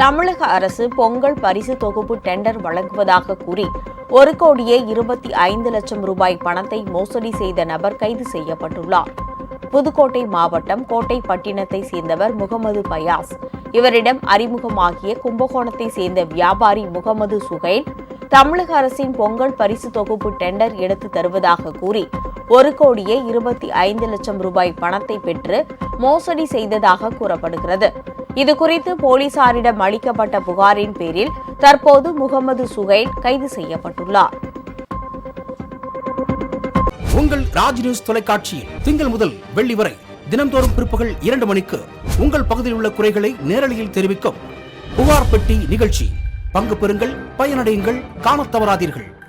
தமிழக அரசு பொங்கல் பரிசு தொகுப்பு டெண்டர் வழங்குவதாக கூறி ஒரு கோடியே இருபத்தி ஐந்து லட்சம் ரூபாய் பணத்தை மோசடி செய்த நபர் கைது செய்யப்பட்டுள்ளார். புதுக்கோட்டை மாவட்டம் கோட்டைப்பட்டினத்தை சேர்ந்தவர் முகமது பயாஸ். இவரிடம் அறிமுகமாகிய கும்பகோணத்தை சேர்ந்த வியாபாரி முகமது சுகைல் தமிழக அரசின் பொங்கல் பரிசு தொகுப்பு டெண்டர் எடுத்து தருவதாக கூறி ஒரு கோடியே இருபத்தி ஐந்து லட்சம் ரூபாய் பணத்தை பெற்று மோசடி செய்ததாக கூறப்படுகிறது. இதுகுறித்து போலீசாரிடம் அளிக்கப்பட்ட புகாரின் பேரில் தற்போது முகமது சுகைல் கைது செய்யப்பட்டுள்ளார். உங்கள் ராஜ் நியூஸ் தொலைக்காட்சியில் திங்கள் முதல் வெள்ளி வரை தினம்தோறும் பிற்பகல் இரண்டு மணிக்கு உங்கள் பகுதியில் உள்ள குறைகளை நேரலையில் தெரிவிக்கும் புகார் பெட்டி நிகழ்ச்சி. பங்கு பெறுங்கள் பயனடையுங்கள் காணத் தவறாதீர்கள்.